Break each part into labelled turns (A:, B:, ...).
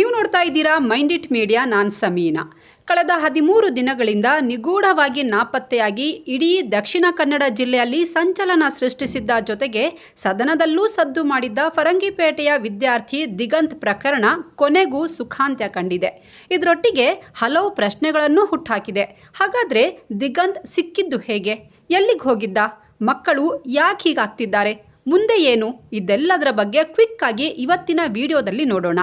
A: ನೀವು ನೋಡ್ತಾ ಇದ್ದೀರಾ ಮೈಂಡ್ ಇಟ್ ಮೀಡಿಯಾ, ನಾನ್ ಸಮೀನಾ. ಕಳೆದ ಹದಿಮೂರು ದಿನಗಳಿಂದ ನಿಗೂಢವಾಗಿ ನಾಪತ್ತೆಯಾಗಿ ಇಡೀ ದಕ್ಷಿಣ ಕನ್ನಡ ಜಿಲ್ಲೆಯಲ್ಲಿ ಸಂಚಲನ ಸೃಷ್ಟಿಸಿದ್ದ ಜೊತೆಗೆ ಸದನದಲ್ಲೂ ಸದ್ದು ಮಾಡಿದ್ದ ಫರಂಗಿಪೇಟೆಯ ವಿದ್ಯಾರ್ಥಿ ದಿಗಂತ್ ಪ್ರಕರಣ ಕೊನೆಗೂ ಸುಖಾಂತ್ಯ ಕಂಡಿದೆ. ಇದರೊಟ್ಟಿಗೆ ಹಲವು ಪ್ರಶ್ನೆಗಳನ್ನು ಹುಟ್ಟಾಕಿದೆ ಹಾಗಾದರೆ ದಿಗಂತ್ ಸಿಕ್ಕಿದ್ದು ಹೇಗೆ? ಎಲ್ಲಿಗೆ ಹೋಗಿದ್ದ? ಮಕ್ಕಳು ಯಾಕೆ ಹೀಗಾಗ್ತಿದ್ದಾರೆ? ಮುಂದೆ ಏನು? ಇದೆಲ್ಲದರ ಬಗ್ಗೆ ಕ್ವಿಕ್ ಆಗಿ ಇವತ್ತಿನ ವಿಡಿಯೋದಲ್ಲಿ ನೋಡೋಣ.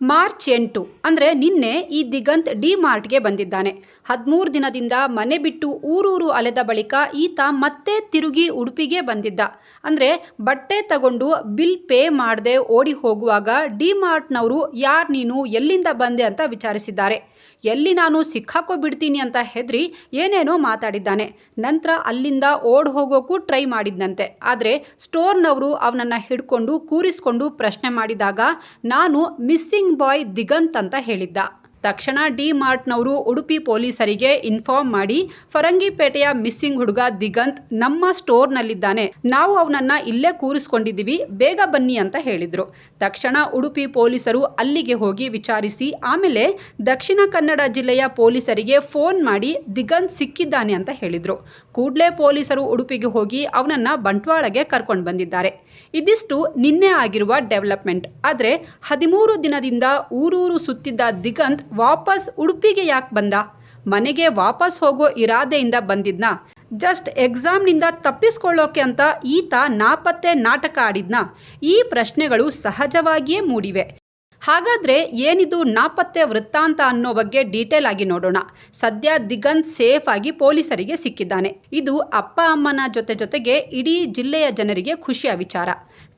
A: ಮಾರ್ಚ್ ಎಂಟು ಅಂದರೆ ನಿನ್ನೆ ಈ ದಿಗಂತ್ ಡಿ ಮಾರ್ಟ್ಗೆ ಬಂದಿದ್ದಾನೆ. ಹದಿಮೂರು ದಿನದಿಂದ ಮನೆ ಬಿಟ್ಟು ಊರೂರು ಅಲೆದ ಬಳಿಕ ಈತ ಮತ್ತೆ ತಿರುಗಿ ಉಡುಪಿಗೆ ಬಂದಿದ್ದ. ಅಂದರೆ ಬಟ್ಟೆ ತಗೊಂಡು ಬಿಲ್ ಪೇ ಮಾಡದೆ ಓಡಿ ಹೋಗುವಾಗ ಡಿ ಮಾರ್ಟ್ನವರು, ಯಾರು ನೀನು? ಎಲ್ಲಿಂದ ಬಂದೆ? ಅಂತ ವಿಚಾರಿಸಿದ್ದಾರೆ. ಎಲ್ಲಿ ನಾನು ಸಿಕ್ಕಾಕೋ ಬಿಡ್ತೀನಿ ಅಂತ ಹೆದರಿ ಏನೇನೋ ಮಾತಾಡಿದ್ದಾನೆ. ನಂತರ ಅಲ್ಲಿಂದ ಓಡ್ ಹೋಗೋಕ್ಕೂ ಟ್ರೈ ಮಾಡಿದ್ನಂತೆ. ಆದರೆ ಸ್ಟೋರ್ನವರು ಅವನನ್ನು ಹಿಡ್ಕೊಂಡು ಕೂರಿಸ್ಕೊಂಡು ಪ್ರಶ್ನೆ ಮಾಡಿದಾಗ, ನಾನು ಮಿಸ್ಸಿಂಗ್ ಬಾಯ್ ದಿಗಂತ್ ಅಂತ ಹೇಳಿದ್ದ. ತಕ್ಷಣ ಡಿ ಮಾರ್ಟ್ನವರು ಉಡುಪಿ ಪೊಲೀಸರಿಗೆ ಇನ್ಫಾರ್ಮ್ ಮಾಡಿ, ಫರಂಗಿಪೇಟೆಯ ಮಿಸ್ಸಿಂಗ್ ಹುಡುಗ ದಿಗಂತ್ ನಮ್ಮ ಸ್ಟೋರ್ನಲ್ಲಿದ್ದಾನೆ. ನಾವು ಅವನನ್ನ ಇಲ್ಲೇ ಕೂರಿಸ್ಕೊಂಡಿದ್ದೀವಿ, ಬೇಗ ಬನ್ನಿ ಅಂತ ಹೇಳಿದರು. ತಕ್ಷಣ ಉಡುಪಿ ಪೊಲೀಸರು ಅಲ್ಲಿಗೆ ಹೋಗಿ ವಿಚಾರಿಸಿ, ಆಮೇಲೆ ದಕ್ಷಿಣ ಕನ್ನಡ ಜಿಲ್ಲೆಯ ಪೊಲೀಸರಿಗೆ ಫೋನ್ ಮಾಡಿ ದಿಗಂತ್ ಸಿಕ್ಕಿದ್ದಾನೆ ಅಂತ ಹೇಳಿದರು. ಕೂಡಲೇ ಪೊಲೀಸರು ಉಡುಪಿಗೆ ಹೋಗಿ ಅವನನ್ನ ಬಂಟ್ವಾಳಗೆ ಕರ್ಕೊಂಡು ಬಂದಿದ್ದಾರೆ. ಇದಿಷ್ಟು ನಿನ್ನೆ ಆಗಿರುವ ಡೆವಲಪ್ಮೆಂಟ್. ಆದರೆ ಹದಿಮೂರು ದಿನದಿಂದ ಊರೂರು ಸುತ್ತಿದ್ದ ದಿಗಂತ್ ವಾಪಸ್ ಉಡುಪಿಗೆ ಯಾಕೆ ಬಂದ? ಮನೆಗೆ ವಾಪಸ್ ಹೋಗೋ ಇರಾದೆಯಿಂದ ಬಂದಿದ್ನ? ಜಸ್ಟ್ ಎಕ್ಸಾಮ್ನಿಂದ ತಪ್ಪಿಸ್ಕೊಳ್ಳೋಕೆ ಅಂತ ಈತ ನಾಪತ್ತೆ ನಾಟಕ ಆಡಿದ್ನ? ಈ ಪ್ರಶ್ನೆಗಳು ಸಹಜವಾಗಿಯೇ ಮೂಡಿವೆ. ಹಾಗಾದರೆ ಏನಿದು ನಾಪತ್ತೆ ವೃತ್ತಾಂತ ಅನ್ನೋ ಬಗ್ಗೆ ಡೀಟೇಲ್ ಆಗಿ ನೋಡೋಣ. ಸದ್ಯ ದಿಗಂತ್ ಸೇಫ್ ಆಗಿ ಪೊಲೀಸರಿಗೆ ಸಿಕ್ಕಿದ್ದಾನೆ. ಇದು ಅಪ್ಪ ಅಮ್ಮನ ಜೊತೆ ಜೊತೆಗೆ ಇಡೀ ಜಿಲ್ಲೆಯ ಜನರಿಗೆ ಖುಷಿಯ ವಿಚಾರ.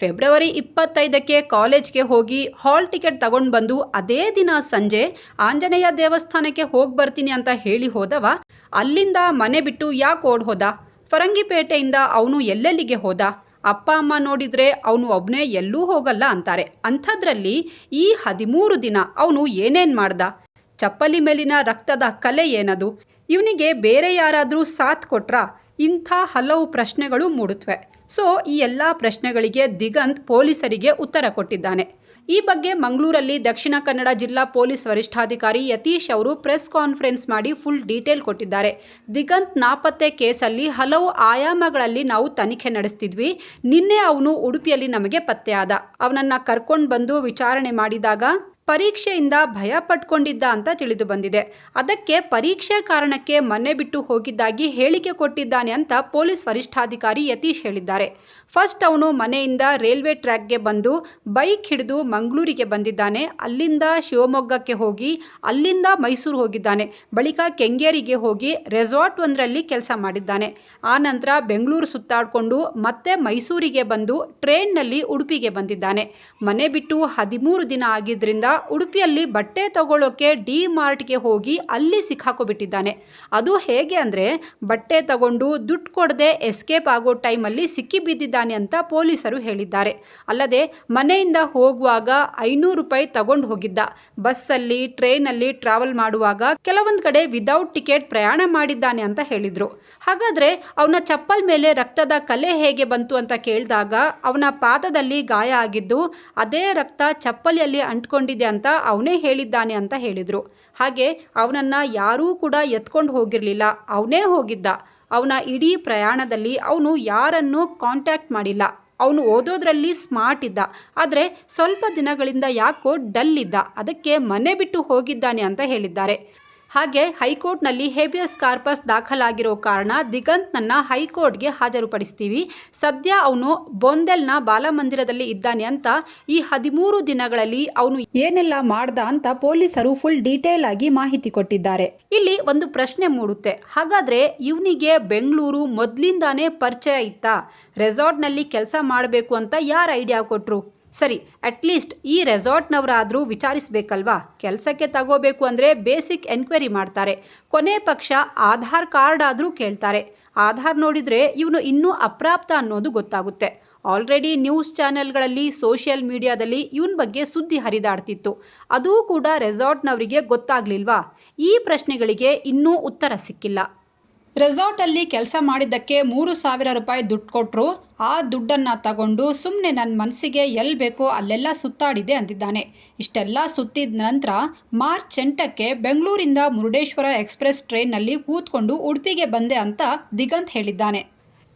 A: ಫೆಬ್ರವರಿ ಇಪ್ಪತ್ತೈದಕ್ಕೆ ಕಾಲೇಜ್ಗೆ ಹೋಗಿ ಹಾಲ್ ಟಿಕೆಟ್ ತಗೊಂಡು ಬಂದು ಅದೇ ದಿನ ಸಂಜೆ ಆಂಜನೇಯ ದೇವಸ್ಥಾನಕ್ಕೆ ಹೋಗಿ ಬರ್ತೀನಿ ಅಂತ ಹೇಳಿ ಹೋದವ, ಅಲ್ಲಿಂದ ಮನೆ ಬಿಟ್ಟು ಯಾಕೆ ಓಡ್ ಹೋದ? ಫರಂಗಿಪೇಟೆಯಿಂದ ಅವನು ಎಲ್ಲೆಲ್ಲಿಗೆ ಹೋದ? ಅಪ್ಪ, ಅಮ್ಮ ನೋಡಿದರೆ ಅವನು ಒಬ್ಬನೇ ಎಲ್ಲೂ ಹೋಗಲ್ಲ ಅಂತಾರೆ. ಅಂಥದ್ರಲ್ಲಿ ಈ ಹದಿಮೂರು ದಿನ ಅವನು ಏನೇನು ಮಾಡ್ದ? ಚಪ್ಪಲಿ ಮೇಲಿನ ರಕ್ತದ ಕಲೆ ಏನದು? ಇವನಿಗೆ ಬೇರೆ ಯಾರಾದರೂ ಸಾಥ್ ಕೊಟ್ರಾ? ಇಂಥ ಹಲವು ಪ್ರಶ್ನೆಗಳು ಮೂಡುತ್ತವೆ ಸೊ, ಈ ಎಲ್ಲ ಪ್ರಶ್ನೆಗಳಿಗೆ ದಿಗಂತ್ ಪೊಲೀಸರಿಗೆ ಉತ್ತರ ಕೊಟ್ಟಿದ್ದಾನೆ. ಈ ಬಗ್ಗೆ ಮಂಗಳೂರಲ್ಲಿ ದಕ್ಷಿಣ ಕನ್ನಡ ಜಿಲ್ಲಾ ಪೊಲೀಸ್ ವರಿಷ್ಠಾಧಿಕಾರಿ ಯತೀಶ್ ಅವರು ಪ್ರೆಸ್ ಕಾನ್ಫರೆನ್ಸ್ ಮಾಡಿ ಫುಲ್ ಡೀಟೇಲ್ ಕೊಟ್ಟಿದ್ದಾರೆ. ದಿಗಂತ್ ನಾಪತ್ತೆ ಕೇಸಲ್ಲಿ ಹಲವು ಆಯಾಮಗಳಲ್ಲಿ ನಾವು ತನಿಖೆ ನಡೆಸ್ತಿದ್ವಿ. ನಿನ್ನೆ ಅವನು ಉಡುಪಿಯಲ್ಲಿ ನಮಗೆ ಪತ್ತೆಯಾದ. ಅವನನ್ನು ಕರ್ಕೊಂಡು ಬಂದು ವಿಚಾರಣೆ ಮಾಡಿದಾಗ ಪರೀಕ್ಷೆಯಿಂದ ಭಯ ಪಟ್ಕೊಂಡಿದ್ದ ಅಂತ ತಿಳಿದು ಬಂದಿದೆ. ಅದಕ್ಕೆ ಪರೀಕ್ಷೆ ಕಾರಣಕ್ಕೆ ಮನೆ ಬಿಟ್ಟು ಹೋಗಿದ್ದಾಗಿ ಹೇಳಿಕೆ ಕೊಟ್ಟಿದ್ದಾನೆ ಅಂತ ಪೊಲೀಸ್ ವರಿಷ್ಠಾಧಿಕಾರಿ ಯತೀಶ್ ಹೇಳಿದ್ದಾರೆ. ಫಸ್ಟ್ ಅವನು ಮನೆಯಿಂದ ರೈಲ್ವೆ ಟ್ರ್ಯಾಕ್ಗೆ ಬಂದು ಬೈಕ್ ಹಿಡಿದು ಮಂಗಳೂರಿಗೆ ಬಂದಿದ್ದಾನೆ. ಅಲ್ಲಿಂದ ಶಿವಮೊಗ್ಗಕ್ಕೆ ಹೋಗಿ, ಅಲ್ಲಿಂದ ಮೈಸೂರು ಹೋಗಿದ್ದಾನೆ. ಬಳಿಕ ಕೆಂಗೇರಿಗೆ ಹೋಗಿ ರೆಸಾರ್ಟ್ ಒಂದರಲ್ಲಿ ಕೆಲಸ ಮಾಡಿದ್ದಾನೆ. ಆ ನಂತರ ಬೆಂಗಳೂರು ಸುತ್ತಾಡಿಕೊಂಡು ಮತ್ತೆ ಮೈಸೂರಿಗೆ ಬಂದು ಟ್ರೈನ್ನಲ್ಲಿ ಉಡುಪಿಗೆ ಬಂದಿದ್ದಾನೆ. ಮನೆ ಬಿಟ್ಟು ಹದಿಮೂರು ದಿನ ಆಗಿದ್ದರಿಂದ ಉಡುಪಿಯಲ್ಲಿ ಬಟ್ಟೆ ತಗೊಳ್ಳೋಕೆ ಡಿ ಮಾರ್ಟ್ಗೆ ಹೋಗಿ ಅಲ್ಲಿ ಸಿಕ್ಕಾಕೊಬಿಟ್ಟಿದ್ದಾನೆ. ಅದು ಹೇಗೆ ಅಂದರೆ ಬಟ್ಟೆ ತಗೊಂಡು ದುಡ್ಡು ಕೊಡದೆ ಎಸ್ಕೇಪ್ ಆಗೋ ಟೈಮಲ್ಲಿ ಸಿಕ್ಕಿ ಬಿದ್ದಿದ್ದಾನೆ ಅಂತ ಪೊಲೀಸರು ಹೇಳಿದ್ದಾರೆ. ಅಲ್ಲದೆ ಮನೆಯಿಂದ ಹೋಗುವಾಗ ಐನೂರು ರೂಪಾಯಿ ತಗೊಂಡು ಹೋಗಿದ್ದ. ಬಸ್ಸಲ್ಲಿ, ಟ್ರೈನಲ್ಲಿ ಟ್ರಾವೆಲ್ ಮಾಡುವಾಗ ಕೆಲವೊಂದು ಕಡೆ ವಿದೌಟ್ ಟಿಕೆಟ್ ಪ್ರಯಾಣ ಮಾಡಿದ್ದಾನೆ ಅಂತ ಹೇಳಿದರು. ಹಾಗಾದರೆ ಅವನ ಚಪ್ಪಲ್ ಮೇಲೆ ರಕ್ತದ ಕಲೆ ಹೇಗೆ ಬಂತು ಅಂತ ಕೇಳಿದಾಗ ಅವನ ಪಾದದಲ್ಲಿ ಗಾಯ ಆಗಿದ್ದು ಅದೇ ರಕ್ತ ಚಪ್ಪಲಿಯಲ್ಲಿ ಅಂಟ್ಕೊಂಡಿದೆ ಅಂತ ಅವನೇ ಹೇಳಿದ್ದಾನೆ ಅಂತ ಹೇಳಿದರು. ಹಾಗೆ ಅವನನ್ನು ಯಾರೂ ಕೂಡ ಎತ್ಕೊಂಡು ಹೋಗಿರಲಿಲ್ಲ. ಅವನೇ ಹೋಗಿದ್ದ. ಅವನ ಇಡೀ ಪ್ರಯಾಣದಲ್ಲಿ ಅವನು ಯಾರನ್ನೂ ಕಾಂಟ್ಯಾಕ್ಟ್ ಮಾಡಿಲ್ಲ. ಅವನು ಓದೋದ್ರಲ್ಲಿ ಸ್ಮಾರ್ಟ್ ಇದ್ದ. ಆದರೆ ಸ್ವಲ್ಪ ದಿನಗಳಿಂದ ಯಾಕೋ ಡಲ್ ಇದ್ದ. ಅದಕ್ಕೆ ಮನೆ ಬಿಟ್ಟು ಹೋಗಿದ್ದಾನೆ ಅಂತ ಹೇಳಿದ್ದಾರೆ. ಹಾಗೆ ಹೈಕೋರ್ಟ್ನಲ್ಲಿ ಹೇಬಿಯಸ್ ಕಾರ್ಪಸ್ ದಾಖಲಾಗಿರೋ ಕಾರಣ ದಿಗಂತ್ನನ್ನು ಹೈಕೋರ್ಟ್ಗೆ ಹಾಜರುಪಡಿಸ್ತೀವಿ. ಸದ್ಯ ಅವನು ಬೊಂದೆಲ್ನ ಬಾಲಮಂದಿರದಲ್ಲಿ ಇದ್ದಾನೆ ಅಂತ ಈ ಹದಿಮೂರು ದಿನಗಳಲ್ಲಿ ಅವನು ಏನೆಲ್ಲ ಮಾಡ್ದ ಅಂತ ಪೊಲೀಸರು ಫುಲ್ ಡೀಟೇಲ್ ಆಗಿ ಮಾಹಿತಿ ಕೊಟ್ಟಿದ್ದಾರೆ. ಇಲ್ಲಿ ಒಂದು ಪ್ರಶ್ನೆ ಮೂಡುತ್ತೆ. ಹಾಗಾದ್ರೆ ಇವನಿಗೆ ಬೆಂಗಳೂರು ಮೊದಲಿಂದಾನೇ ಪರಿಚಯ ಇತ್ತಾ? ರೆಸಾರ್ಟ್ನಲ್ಲಿ ಕೆಲಸ ಮಾಡಬೇಕು ಅಂತ ಯಾರು ಐಡಿಯಾ ಕೊಟ್ಟರು ಸರಿ ಅಟ್ಲೀಸ್ಟ್ ಈ ರೆಸಾರ್ಟ್ನವರಾದರೂ ವಿಚಾರಿಸಬೇಕಲ್ವಾ? ಕೆಲಸಕ್ಕೆ ತಗೋಬೇಕು ಅಂದರೆ ಬೇಸಿಕ್ ಎನ್ಕ್ವೈರಿ ಮಾಡ್ತಾರೆ. ಕೊನೆ ಪಕ್ಷ ಆಧಾರ್ ಕಾರ್ಡ್ ಆದರೂ ಕೇಳ್ತಾರೆ. ಆಧಾರ್ ನೋಡಿದರೆ ಇವನು ಇನ್ನೂ ಅಪ್ರಾಪ್ತ ಅನ್ನೋದು ಗೊತ್ತಾಗುತ್ತೆ. ಆಲ್ರೆಡಿ ನ್ಯೂಸ್ ಚಾನೆಲ್ಗಳಲ್ಲಿ ಸೋಷಿಯಲ್ ಮೀಡಿಯಾದಲ್ಲಿ ಇವನ ಬಗ್ಗೆ ಸುದ್ದಿ ಹರಿದಾಡ್ತಿತ್ತು. ಅದೂ ಕೂಡ ರೆಸಾರ್ಟ್ನವರಿಗೆ ಗೊತ್ತಾಗ್ಲಿಲ್ವಾ? ಈ ಪ್ರಶ್ನೆಗಳಿಗೆ ಇನ್ನೂ ಉತ್ತರ ಸಿಕ್ಕಿಲ್ಲ. ರೆಸಾರ್ಟಲ್ಲಿ ಕೆಲಸ ಮಾಡಿದ್ದಕ್ಕೆ ಮೂರು ಸಾವಿರ ರೂಪಾಯಿ ದುಡ್ಡು ಕೊಟ್ಟರು ಆ ದುಡ್ಡನ್ನು ತಗೊಂಡು ಸುಮ್ಮನೆ ನನ್ನ ಮನಸ್ಸಿಗೆ ಎಲ್ಲಿ ಬೇಕೋ ಅಲ್ಲೆಲ್ಲ ಸುತ್ತಾಡಿದೆ ಅಂದಿದ್ದಾನೆ ಇಷ್ಟೆಲ್ಲ ಸುತ್ತಿದ ನಂತರ ಮಾರ್ಚ್ ಎಂಟಕ್ಕೆ ಬೆಂಗಳೂರಿಂದ ಮುರುಡೇಶ್ವರ ಎಕ್ಸ್ಪ್ರೆಸ್ ಟ್ರೈನ್ನಲ್ಲಿ ಕೂತ್ಕೊಂಡು ಉಡುಪಿಗೆ ಬಂದೆ ಅಂತ ದಿಗಂತ್ ಹೇಳಿದ್ದಾನೆ.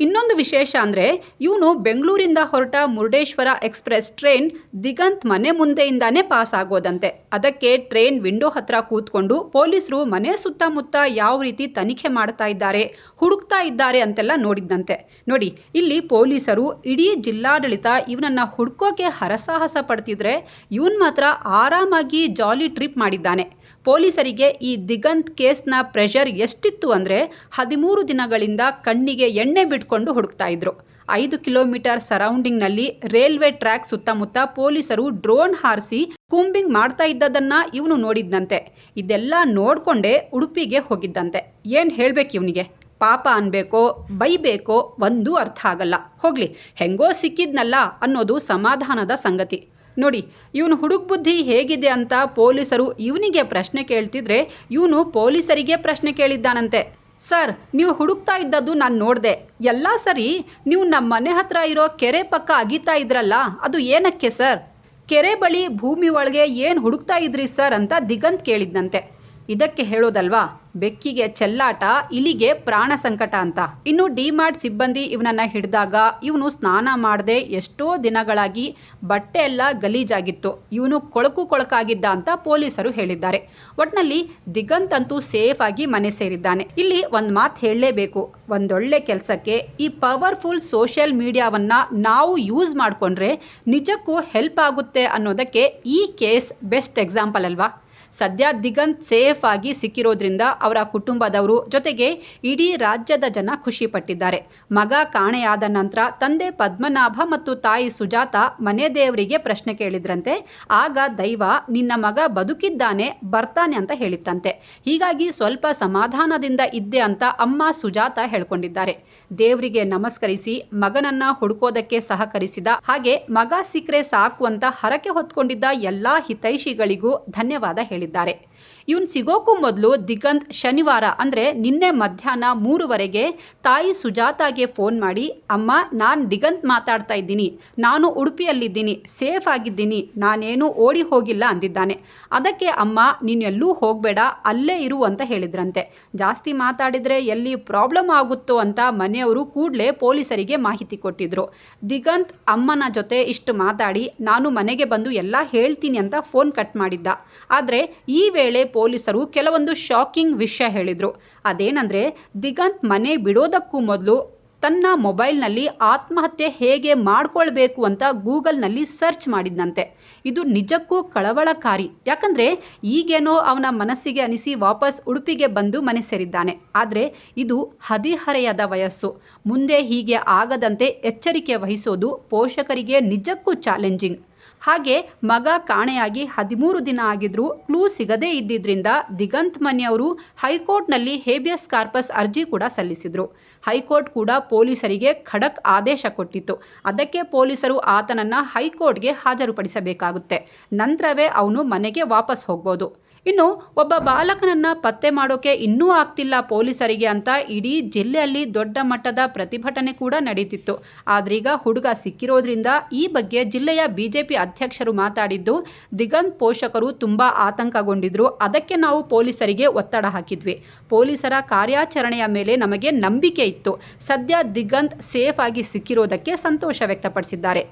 A: ಇನ್ನೊಂದು ವಿಶೇಷ ಅಂದರೆ ಇವನು ಬೆಂಗಳೂರಿಂದ ಹೊರಟ ಮುರುಡೇಶ್ವರ ಎಕ್ಸ್ಪ್ರೆಸ್ ಟ್ರೈನ್ ದಿಗಂತ್ ಮನೆ ಮುಂದೆಯಿಂದಾನೇ ಪಾಸ್ ಆಗೋದಂತೆ. ಅದಕ್ಕೆ ಟ್ರೈನ್ ವಿಂಡೋ ಹತ್ರ ಕೂತ್ಕೊಂಡು ಪೊಲೀಸರು ಮನೆ ಸುತ್ತಮುತ್ತ ಯಾವ ರೀತಿ ತನಿಖೆ ಮಾಡ್ತಾ ಇದ್ದಾರೆ, ಹುಡುಕ್ತಾ ಇದ್ದಾರೆ ಅಂತೆಲ್ಲ ನೋಡಿದ್ದಂತೆ ನೋಡಿ, ಇಲ್ಲಿ ಪೊಲೀಸರು ಇಡೀ ಜಿಲ್ಲಾಡಳಿತ ಇವನನ್ನು ಹುಡ್ಕೋಕೆ ಹರಸಾಹಸ ಪಡ್ತಿದ್ರೆ ಇವನ್ ಮಾತ್ರ ಆರಾಮಾಗಿ ಜಾಲಿ ಟ್ರಿಪ್ ಮಾಡಿದ್ದಾನೆ. ಪೊಲೀಸರಿಗೆ ಈ ದಿಗಂತ್ ಕೇಸ್ನ ಪ್ರೆಷರ್ ಎಷ್ಟಿತ್ತು ಅಂದರೆ ಹದಿಮೂರು ದಿನಗಳಿಂದ ಕಣ್ಣಿಗೆ ಎಣ್ಣೆ ಬಿಟ್ಕೊಂಡು ಹುಡುಕ್ತಾ ಇದ್ರು. ಐದು ಕಿಲೋಮೀಟರ್ ಸರೌಂಡಿಂಗ್ನಲ್ಲಿ ರೈಲ್ವೆ ಟ್ರ್ಯಾಕ್ ಸುತ್ತಮುತ್ತ ಪೊಲೀಸರು ಡ್ರೋನ್ ಹಾರಿಸಿ ಕೂಂಬಿಂಗ್ ಮಾಡ್ತಾ ಇದ್ದದನ್ನ ಇವನು ನೋಡಿದ್ನಂತೆ. ಇದೆಲ್ಲ ನೋಡ್ಕೊಂಡೇ ಉಡುಪಿಗೆ ಹೋಗಿದ್ದಂತೆ. ಏನು ಹೇಳ್ಬೇಕು ಇವನಿಗೆ? ಪಾಪ ಅನ್ಬೇಕೋ, ಬೈಬೇಕೋ ಒಂದೂ ಅರ್ಥ ಆಗಲ್ಲ. ಹೋಗ್ಲಿ, ಹೆಂಗೋ ಸಿಕ್ಕಿದ್ನಲ್ಲ ಅನ್ನೋದು ಸಮಾಧಾನದ ಸಂಗತಿ. ನೋಡಿ, ಇವನು ಹುಡುಗ ಬುದ್ಧಿ ಹೇಗಿದೆ ಅಂತ ಪೊಲೀಸರು ಇವನಿಗೆ ಪ್ರಶ್ನೆ ಕೇಳ್ತಿದ್ರೆ ಇವನು ಪೊಲೀಸರಿಗೆ ಪ್ರಶ್ನೆ ಕೇಳಿದ್ದಾನಂತೆ. ಸರ್, ನೀವು ಹುಡುಕ್ತಾ ಇದ್ದದ್ದು ನಾನು ನೋಡಿದೆ. ಎಲ್ಲ ಸರಿ, ನೀವು ನಮ್ಮ ಮನೆ ಹತ್ರ ಇರೋ ಕೆರೆ ಪಕ್ಕ ಅಗಿತಾ ಇದ್ರಲ್ಲ, ಅದು ಏನಕ್ಕೆ ಸರ್? ಕೆರೆ ಬಳಿ ಭೂಮಿ ಒಳಗೆ ಏನು ಹುಡುಕ್ತಾ ಇದ್ರಿ ಸರ್ ಅಂತ ದಿಗಂತ್ ಕೇಳಿದ್ನಂತೆ. ಇದಕ್ಕೆ ಹೇಳೋದಲ್ವಾ? ಬೆಕ್ಕಿಗೆ ಚೆಲ್ಲಾಟ, ಇಲಿಗೆ ಪ್ರಾಣ ಸಂಕಟ ಅಂತ. ಇನ್ನು ಡಿಮಾರ್ಟ್ ಸಿಬ್ಬಂದಿ ಇವನನ್ನ ಹಿಡಿದಾಗ ಇವನು ಸ್ನಾನ ಮಾಡದೆ ಎಷ್ಟೋ ದಿನಗಳಾಗಿ ಬಟ್ಟೆ ಎಲ್ಲ ಗಲೀಜಾಗಿತ್ತು. ಇವನು ಕೊಳಕು ಕೊಳಕಾಗಿದ್ದ ಅಂತ ಪೊಲೀಸರು ಹೇಳಿದ್ದಾರೆ. ಒಟ್ನಲ್ಲಿ ದಿಗಂತ್ ಅಂತೂ ಸೇಫ್ ಆಗಿ ಮನೆ ಸೇರಿದ್ದಾನೆ. ಇಲ್ಲಿ ಒಂದು ಮಾತು ಹೇಳಲೇಬೇಕು. ಒಂದೊಳ್ಳೆ ಕೆಲಸಕ್ಕೆ ಈ ಪವರ್ಫುಲ್ ಸೋಷಿಯಲ್ ಮೀಡಿಯಾವನ್ನ ನಾವು ಯೂಸ್ ಮಾಡಿಕೊಂಡ್ರೆ ನಿಜಕ್ಕೂ ಹೆಲ್ಪ್ ಆಗುತ್ತೆ ಅನ್ನೋದಕ್ಕೆ ಈ ಕೇಸ್ ಬೆಸ್ಟ್ ಎಕ್ಸಾಂಪಲ್ ಅಲ್ವಾ? ಸದ್ಯ ದಿಗಂತ್ ಸೇಫ್ ಆಗಿ ಸಿಕ್ಕಿರೋದ್ರಿಂದ ಅವರ ಕುಟುಂಬದವರು ಜೊತೆಗೆ ಇಡೀ ರಾಜ್ಯದ ಜನ ಖುಷಿ ಪಟ್ಟಿದ್ದಾರೆ ಮಗ ಕಾಣೆಯಾದ ನಂತರ ತಂದೆ ಪದ್ಮನಾಭ ಮತ್ತು ತಾಯಿ ಸುಜಾತ ಮನೆ ದೇವರಿಗೆ ಪ್ರಶ್ನೆ ಕೇಳಿದ್ರಂತೆ. ಆಗ ದೈವ, ನಿನ್ನ ಮಗ ಬದುಕಿದ್ದಾನೆ, ಬರ್ತಾನೆ ಅಂತ ಹೇಳಿತ್ತಂತೆ. ಹೀಗಾಗಿ ಸ್ವಲ್ಪ ಸಮಾಧಾನದಿಂದ ಇದ್ದೆ ಅಂತ ಅಮ್ಮ ಸುಜಾತ ಹೇಳ್ಕೊಂಡಿದ್ದಾರೆ. ದೇವರಿಗೆ ನಮಸ್ಕರಿಸಿ, ಮಗನನ್ನ ಹುಡುಕೋದಕ್ಕೆ ಸಹಕರಿಸಿದ ಹಾಗೆ ಮಗ ಸಿಕ್ಕರೆ ಸಾಕು ಅಂತ ಹರಕೆ ಹೊತ್ಕೊಂಡಿದ್ದ ಎಲ್ಲಾ ಹಿತೈಷಿಗಳಿಗೂ ಧನ್ಯವಾದ ಹೇಳಿದ್ದಾರೆ. ಹೇಳಿದ್ದಾರೆ ಇವನ್ ಸಿಗೋಕ್ಕೂ ಮೊದಲು ದಿಗಂತ್ ಶನಿವಾರ ಅಂದರೆ ನಿನ್ನೆ ಮಧ್ಯಾಹ್ನ ಮೂರುವರೆಗೆ ತಾಯಿ ಸುಜಾತಾಗೆ ಫೋನ್ ಮಾಡಿ, ಅಮ್ಮ, ನಾನು ದಿಗಂತ್ ಮಾತಾಡ್ತಾ ಇದ್ದೀನಿ. ನಾನು ಉಡುಪಿಯಲ್ಲಿದ್ದೀನಿ. ಸೇಫ್ ಆಗಿದ್ದೀನಿ. ನಾನೇನು ಓಡಿ ಹೋಗಿಲ್ಲ ಅಂದಿದ್ದಾನೆ. ಅದಕ್ಕೆ, ಅಮ್ಮ ನೀನೆಲ್ಲೂ ಹೋಗಬೇಡ. ಅಲ್ಲೇ ಇರು ಅಂತ ಹೇಳಿದ್ರಂತೆ. ಜಾಸ್ತಿ ಮಾತಾಡಿದರೆ ಎಲ್ಲಿ ಪ್ರಾಬ್ಲಮ್ ಆಗುತ್ತೋ ಅಂತ ಮನೆಯವರು ಕೂಡಲೇ ಪೊಲೀಸರಿಗೆ ಮಾಹಿತಿ ಕೊಟ್ಟಿದ್ರು. ದಿಗಂತ್, ಅಮ್ಮನ ಜೊತೆ ಇಷ್ಟು ಮಾತಾಡಿ. ನಾನು ಮನೆಗೆ ಬಂದು ಎಲ್ಲ ಹೇಳ್ತೀನಿ ಅಂತ ಫೋನ್ ಕಟ್ ಮಾಡಿದ್ದ. ಆದರೆ, ಈ ವೇಳೆ ಪೊಲೀಸರು ಕೆಲವೊಂದು ಶಾಕಿಂಗ್ ವಿಷಯ ಹೇಳಿದರು. ಅದೇನೆಂದರೆ, ದಿಗಂತ್ ಮನೆ ಬಿಡೋದಕ್ಕೂ ಮೊದಲು ತನ್ನ ಮೊಬೈಲ್ನಲ್ಲಿ ಆತ್ಮಹತ್ಯೆ ಹೇಗೆ ಮಾಡ್ಕೊಳ್ಬೇಕು ಅಂತ ಗೂಗಲ್ನಲ್ಲಿ ಸರ್ಚ್ ಮಾಡಿದ್ನಂತೆ. ಇದು ನಿಜಕ್ಕೂ ಕಳವಳಕಾರಿ. ಯಾಕಂದರೆ, ಈಗೇನೋ ಅವನ ಮನಸ್ಸಿಗೆ ಅನಿಸಿ ವಾಪಸ್ ಉಡುಪಿಗೆ ಬಂದು ಮನೆ ಸೇರಿದ್ದಾನೆ. ಆದರೆ, ಇದು ಹದಿಹರೆಯದ ವಯಸ್ಸು. ಮುಂದೆ ಹೀಗೆ ಆಗದಂತೆ ಎಚ್ಚರಿಕೆ ವಹಿಸೋದು ಪೋಷಕರಿಗೆ ನಿಜಕ್ಕೂ ಚಾಲೆಂಜಿಂಗ್ ಹಾಗೆ ಮಗ ಕಾಣೆಯಾಗಿ ಹದಿಮೂರು ದಿನ ಆಗಿದ್ರೂ ಕ್ಲೂ ಸಿಗದೇ ಇದ್ದಿದ್ರಿಂದ ದಿಗಂತ್ ಮನೆಯವರು ಹೈಕೋರ್ಟ್ನಲ್ಲಿ ಹೇಬಿಯಸ್ ಕಾರ್ಪಸ್ ಅರ್ಜಿ ಕೂಡ ಸಲ್ಲಿಸಿದ್ರು. ಹೈಕೋರ್ಟ್ ಕೂಡ ಪೊಲೀಸರಿಗೆ ಖಡಕ್ ಆದೇಶ ಕೊಟ್ಟಿತ್ತು. ಅದಕ್ಕೆ ಪೊಲೀಸರು ಆತನನ್ನ ಹೈಕೋರ್ಟ್ಗೆ ಹಾಜರುಪಡಿಸಬೇಕಾಗುತ್ತೆ. ನಂತರವೇ ಅವನು ಮನೆಗೆ ವಾಪಸ್ ಹೋಗ್ಬೋದು. ಇನ್ನು ಒಬ್ಬ ಬಾಲಕನನ್ನ ಪತ್ತೆ ಮಾಡೋಕೆ ಇನ್ನೂ ಆಗ್ತಿಲ್ಲ ಪೊಲೀಸರಿಗೆ ಅಂತ ಇಡೀ ಜಿಲ್ಲೆಯಲ್ಲಿ ದೊಡ್ಡ ಮಟ್ಟದ ಪ್ರತಿಭಟನೆ ಕೂಡ ನಡೀತಿತ್ತು. ಆದ್ರೀಗ ಹುಡುಗ ಸಿಕ್ಕಿರೋದ್ರಿಂದ ಈ ಬಗ್ಗೆ ಜಿಲ್ಲೆಯ ಬಿಜೆಪಿ ಅಧ್ಯಕ್ಷರು ಮಾತಾಡಿದ್ದು, ದಿಗಂತ್ ಪೋಷಕರು ತುಂಬಾ ಆತಂಕಗೊಂಡಿದ್ರು. ಅದಕ್ಕೆ ನಾವು ಪೊಲೀಸರಿಗೆ ಒತ್ತಡ ಹಾಕಿದ್ವಿ. ಪೊಲೀಸರ ಕಾರ್ಯಾಚರಣೆಯ ಮೇಲೆ ನಮಗೆ ನಂಬಿಕೆ ಇತ್ತು. ಸದ್ಯ ದಿಗಂತ್ ಸೇಫ್ ಆಗಿ ಸಿಕ್ಕಿರೋದಕ್ಕೆ ಸಂತೋಷ ವ್ಯಕ್ತಪಡಿಸಿದ್ದಾರೆ.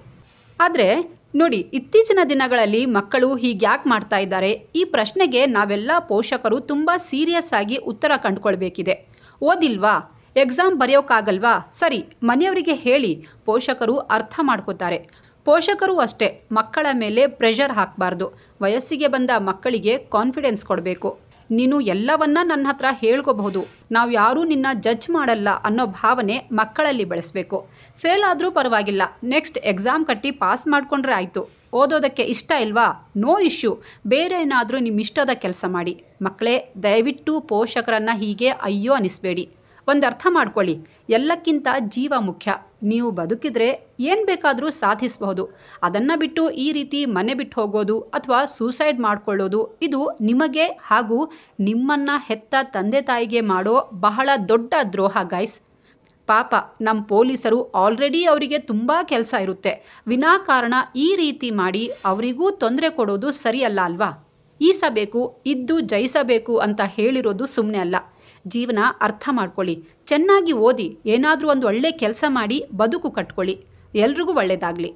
A: ಆದರೆ ನೋಡಿ, ಇತ್ತೀಚಿನ ದಿನಗಳಲ್ಲಿ ಮಕ್ಕಳು ಹೀಗ್ಯಾಕೆ ಮಾಡ್ತಾ ಇದ್ದಾರೆ. ಈ ಪ್ರಶ್ನೆಗೆ ನಾವೆಲ್ಲ ಪೋಷಕರು ತುಂಬ ಸೀರಿಯಸ್ ಆಗಿ ಉತ್ತರ ಕಂಡುಕೊಳ್ಬೇಕಿದೆ. ಓದಿಲ್ವಾ? ಎಕ್ಸಾಮ್ ಬರೆಯೋಕ್ಕಾಗಲ್ವಾ ಸರಿ, ಮನೆಯವರಿಗೆ ಹೇಳಿ, ಪೋಷಕರು ಅರ್ಥ ಮಾಡ್ಕೋತಾರೆ. ಪೋಷಕರು ಅಷ್ಟೇ, ಮಕ್ಕಳ ಮೇಲೆ ಪ್ರೆಷರ್ ಹಾಕಬಾರ್ದು. ವಯಸ್ಸಿಗೆ ಬಂದ ಮಕ್ಕಳಿಗೆ ಕಾನ್ಫಿಡೆನ್ಸ್ ಕೊಡಬೇಕು. ನೀನು ಎಲ್ಲವನ್ನ ನನ್ನ ಹತ್ರ ಹೇಳ್ಕೋಬಹುದು. ನಾವು ಯಾರೂ ನಿನ್ನ ಜಡ್ಜ್ ಮಾಡಲ್ಲ ಅನ್ನೋ ಭಾವನೆ ಮಕ್ಕಳಲ್ಲಿ ಬೆಳೆಸಬೇಕು. ಫೇಲ್ ಆದರೂ ಪರವಾಗಿಲ್ಲ. ನೆಕ್ಸ್ಟ್ ಎಕ್ಸಾಮ್ ಕಟ್ಟಿ ಪಾಸ್ ಮಾಡಿಕೊಂಡ್ರೆ ಆಯಿತು. ಓದೋದಕ್ಕೆ ಇಷ್ಟ ಇಲ್ವಾ? ನೋ ಇಶ್ಯೂ ಬೇರೆ ಏನಾದರೂ ನಿಮ್ಮ ಇಷ್ಟದ ಕೆಲಸ ಮಾಡಿ. ಮಕ್ಕಳೇ, ದಯವಿಟ್ಟು ಪೋಷಕರನ್ನು ಹೀಗೆ ಅಯ್ಯೋ ಅನಿಸ್ಬೇಡಿ. ಒಂದು ಅರ್ಥ ಮಾಡ್ಕೊಳ್ಳಿ. ಎಲ್ಲಕ್ಕಿಂತ ಜೀವ ಮುಖ್ಯ. ನೀವು ಬದುಕಿದ್ರೆ ಏನು ಬೇಕಾದರೂ ಸಾಧಿಸಬಹುದು. ಅದನ್ನು ಬಿಟ್ಟು ಈ ರೀತಿ ಮನೆ ಬಿಟ್ಟು ಹೋಗೋದು ಅಥವಾ ಸೂಸೈಡ್ ಮಾಡ್ಕೊಳ್ಳೋದು ಇದು ನಿಮಗೆ ಹಾಗೂ ನಿಮ್ಮನ್ನು ಹೆತ್ತ ತಂದೆ ತಾಯಿಗೆ ಮಾಡೋ ಬಹಳ ದೊಡ್ಡ ದ್ರೋಹ ಗೈಸ್ ಪಾಪ ನಮ್ಮ ಪೊಲೀಸರು ಆಲ್ರೆಡಿ ಅವರಿಗೆ ತುಂಬ ಕೆಲಸ ಇರುತ್ತೆ. ವಿನಾಕಾರಣ ಈ ರೀತಿ ಮಾಡಿ ಅವರಿಗೂ ತೊಂದರೆ ಕೊಡೋದು ಸರಿಯಲ್ಲ ಅಲ್ವಾ? ಈಸಬೇಕು, ಇದ್ದು ಜಯಿಸಬೇಕು ಅಂತ ಹೇಳಿರೋದು ಸುಮ್ಮನೆ ಅಲ್ಲ. ಜೀವನ ಅರ್ಥ ಮಾಡ್ಕೊಳ್ಳಿ. ಚೆನ್ನಾಗಿ ಓದಿ ಏನಾದರೂ ಒಂದು ಒಳ್ಳೆ ಕೆಲಸ ಮಾಡಿ ಬದುಕು ಕಟ್ಕೊಳ್ಳಿ. ಎಲ್ರಿಗೂ ಒಳ್ಳೆಯದಾಗಲಿ